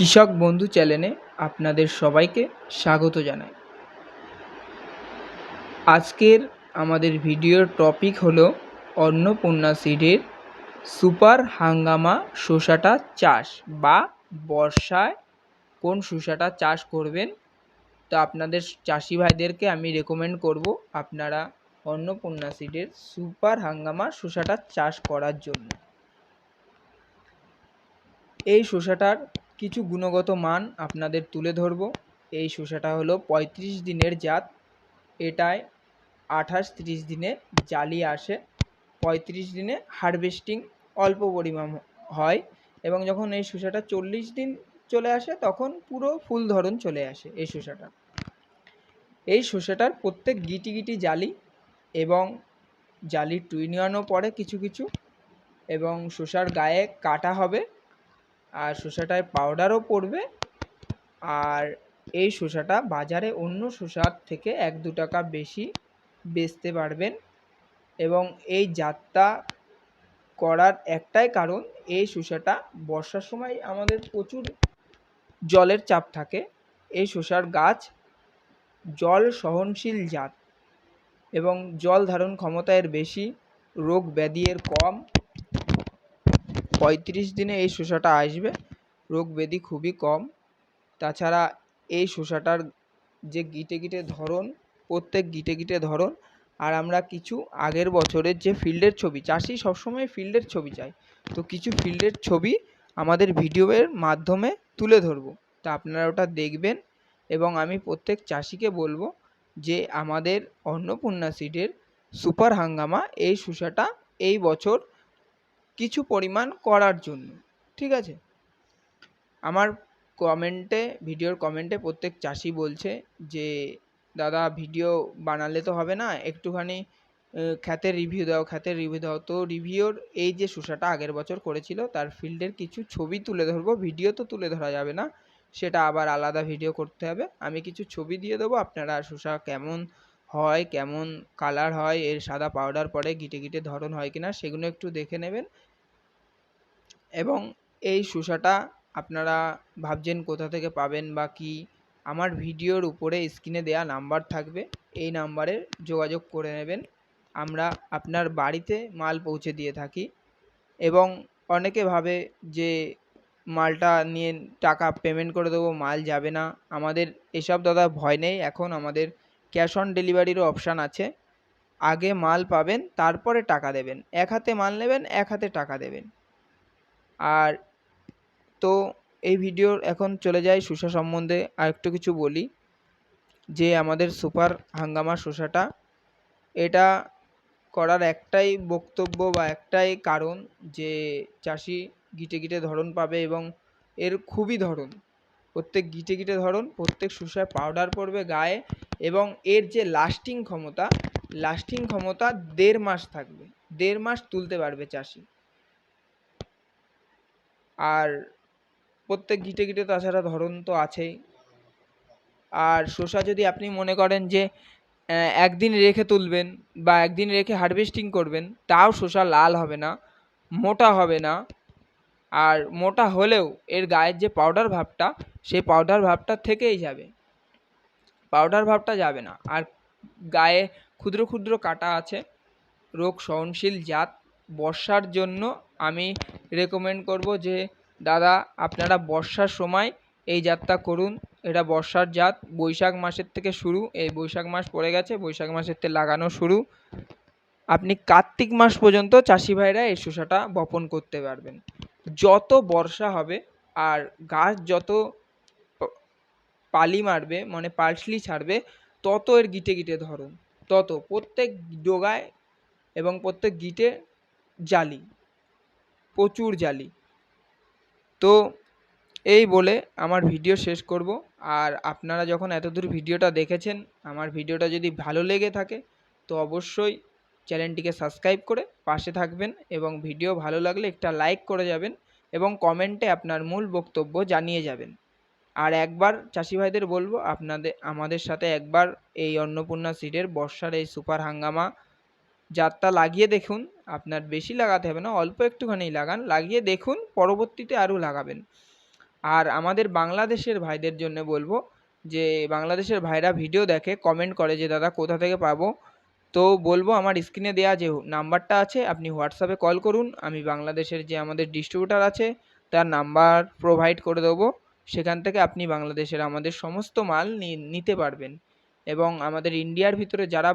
কৃষক বন্ধু চ্যানেলে আপনাদের সবাইকে স্বাগত জানাই। আজকের আমাদের ভিডিওর টপিক হলো অন্নপূর্ণা সিডের সুপার হাঙ্গামা শসাটা চাষ বা বর্ষায় কোন শসাটা চাষ করবেন। তো আপনাদের চাষি ভাইদেরকে আমি রেকমেন্ড করব আপনারা অন্নপূর্ণা সিডের সুপার হাঙ্গামা শসাটা চাষ করার জন্য। এই শসাটার কিছু গুণগত মান আপনাদের তুলে ধরবো। এই শসাটা হলো পঁয়ত্রিশ দিনের জাত। এটায় আঠাশ তিরিশ দিনে জালি আসে। পঁয়ত্রিশ দিনে হারভেস্টিং অল্প পরিমাণ হয় এবং যখন এই শসাটা চল্লিশ দিন চলে আসে, তখন পুরো ফুল ধরন চলে আসে এই শসাটা এই শসাটার প্রত্যেক গিটি গিটি জালি এবং জালির টুইনিয়ানও পড়ে কিছু কিছু এবং শসার গায়ে কাটা হবে। আর শসাটায় পাউডারও পড়বে। আর এই শসাটা বাজারে অন্য শসার থেকে এক দু টাকা বেশি বেচতে পারবেন। এবং এই যাত্রা করার একটাই কারণ, এই শসাটা বর্ষার সময় আমাদের প্রচুর জলের চাপ থাকে। এই শসার গাছ জল সহনশীল জাত এবং জল ধারণ ক্ষমতা এর বেশি, রোগ ব্যাধি এর কম পঁয়ত্রিশ দিনে এই শসাটা আসবে। রোগ ব্যাধি খুবই কম। তাছাড়া এই শসাটার যে গিটে গিটে ধরন, প্রত্যেক গিটে গিটে ধরন, আর আমরা কিছু আগের বছরের যে ফিল্ডের ছবি, চাষি সবসময় ফিল্ডের ছবি চায়। তো কিছু ফিল্ডের ছবি আমাদের ভিডিওর মাধ্যমে তুলে ধরবো। তা আপনারা ওটা দেখবেন এবং আমি প্রত্যেক চাষিকে বলব যে আমাদের অন্নপূর্ণা সিডের সুপার হাঙ্গামা এই শসাটা এই বছর কিছু পরিমাণ করার জন্য, ঠিক আছে? আমার কমেন্টে ভিডিওর কমেন্টে প্রত্যেক চাষি বলছে যে, দাদা ভিডিও বানালে তো হবে না, একটুখানি খ্যাতের রিভিউ দাও খ্যাতের রিভিউ দাও। তো রিভিউর এই যে শসাটা আগের বছর করেছিল, তার ফিল্ডের কিছু ছবি তুলে ধরবো ভিডিও তো তুলে ধরা যাবে না, সেটা আবার আলাদা ভিডিও করতে হবে। আমি কিছু ছবি দিয়ে দেবো, আপনারা শসা কেমন হয়, কেমন কালার হয়, এর সাদা পাউডার পরে গিটে গিটে ধরন হয় কিনা, সেগুলো একটু দেখে নেবেন। এবং এই শসাটা আপনারা ভাবছেন কোথা থেকে পাবেন বা কী, আমার ভিডিওর উপরে স্ক্রিনে দেওয়া নাম্বার থাকবে, এই নাম্বারে যোগাযোগ করে নেবেন। আমরা আপনার বাড়িতে মাল পৌঁছে দিয়ে থাকি এবং অনেকে ভাবে যে মালটা নিয়ে টাকা পেমেন্ট করে দেবো, মাল যাবে না। আমাদের এসব দাদা ভয় নেই, এখন আমাদের ক্যাশ অন ডেলিভারিরও অপশান আছে। আগে মাল পাবেন, তারপরে টাকা দেবেন। এক হাতে মাল নেবেন, এক হাতে টাকা দেবেন। আর তো এই ভিডিওর এখন চলে যাই শসা সম্বন্ধে আরেকটু কিছু বলি, যে আমাদের সুপার হাঙ্গামা শসাটা এটা করার একটাই বক্তব্য বা একটাই কারণ যে চাষি গিটে গিটে ধরন পাবে এবং এর খুবই ধরন। প্রত্যেক গিটে গিটে ধরন, প্রত্যেক শসায় পাউডার পড়বে গায়ে এবং এর যে লাস্টিং ক্ষমতা লাস্টিং ক্ষমতা দেড় মাস থাকবে, দেড় মাস তুলতে পারবে চাষি। আর প্রত্যেক গিটে গিটে তাছাড়া ধরন তো আছেই। আর শসা যদি আপনি মনে করেন যে একদিন রেখে তুলবেন বা একদিন রেখে হারভেস্টিং করবেন, তাও শসা লাল হবে না, মোটা হবে না। আর মোটা হলেও এর গায়ের যে পাউডার ভাবটা, সেই পাউডার ভাবটা থেকেই যাবে। পাউডার ভাবটা যাবে না। আর গায়ে ক্ষুদ্র ক্ষুদ্র কাটা আছে। রোগ সহনশীল জাত। বর্ষার জন্য আমি রেকমেন্ড করব যে, দাদা, আপনারা বর্ষার সময় এই জাতটা করুন। এটা বর্ষার জাত। বৈশাখ মাসের থেকে শুরু। এই বৈশাখ মাস পড়ে গেছে। বৈশাখ মাসের থেকে লাগানো শুরু। আপনি কার্তিক মাস পর্যন্ত চাষি ভাইরা এই শসাটা বপন করতে পারবেন। যত বর্ষা হবে আর গাছ যত পালি মারবে মানে পার্সলি ছাড়বে, তত এর গিটে গিটে ধরুন। তত প্রত্যেক ডোগায় এবং প্রত্যেক গিটে জালি। প্রচুর জালি। তো এই বলে আমার ভিডিও শেষ করব। আর আপনারা যখন এতদূর ভিডিওটা দেখেছেন, আমার ভিডিওটা যদি ভালো লেগে থাকে, তো অবশ্যই চ্যানেলটিকে সাবস্ক্রাইব করে পাশে থাকবেন এবং ভিডিও ভালো লাগলে একটা লাইক করে যাবেন এবং কমেন্টে আপনার মূল বক্তব্য জানিয়ে যাবেন। আর একবার চাষি ভাইদের বলব, আপনাদের, আমাদের সাথে একবার এই অন্নপূর্ণা সিডের বর্ষার এই সুপার হাঙ্গামা যাত্রা লাগিয়ে দেখুন। আপনার বেশি লাগাতে হবে না, অল্প একটুখানি লাগান, লাগিয়ে দেখুন, পরবর্তীতে আরও লাগাবেন। আর আমাদের বাংলাদেশের ভাইদের জন্য বলব যে, বাংলাদেশের ভাইরা ভিডিও দেখে কমেন্ট করে যে, দাদা, কোথা থেকে পাবো? তো বলব, আমার স্ক্রিনে দেওয়া যে, নাম্বারটা আছে, আপনি হোয়াটসঅ্যাপে কল করুন, আমি বাংলাদেশের যে, আমাদের ডিস্ট্রিবিউটার আছে, তার নাম্বার প্রোভাইড করে দেবো। সেখান থেকে আপনি বাংলাদেশের আমাদের সমস্ত মাল নিতে পারবেন। এবং আমাদের ইন্ডিয়ার ভিতরে যারা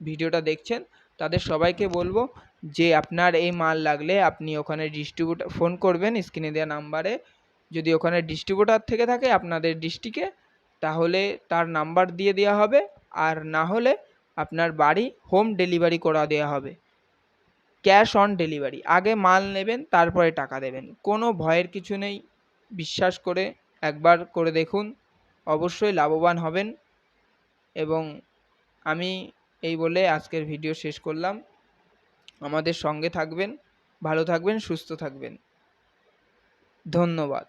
ভিডিওটা দেখছেন তাদের সবাইকে বলব যে আপনার এই মাল লাগলে আপনি ওখানে ডিস্ট্রিবিউটার ফোন করবেন স্ক্রিনে দেওয়া নাম্বারে যদি ওখানে ডিস্ট্রিবিউটার থেকে থাকে আপনাদের ডিস্ট্রিক্টে তাহলে তার নাম্বার দিয়ে দেওয়া হবে। আর না হলে আপনার বাড়ি হোম ডেলিভারি করা দেওয়া হবে। ক্যাশ অন ডেলিভারি আগে মাল নেবেন, তারপরে টাকা দেবেন। কোনো ভয়ের কিছু নেই, বিশ্বাস করে একবার করে দেখুন। অবশ্যই লাভবান হবেন। এবং আমি এই বলে আজকের ভিডিও শেষ করলাম। আমাদের সঙ্গে থাকবেন ভালো থাকবেন সুস্থ থাকবেন। ধন্যবাদ।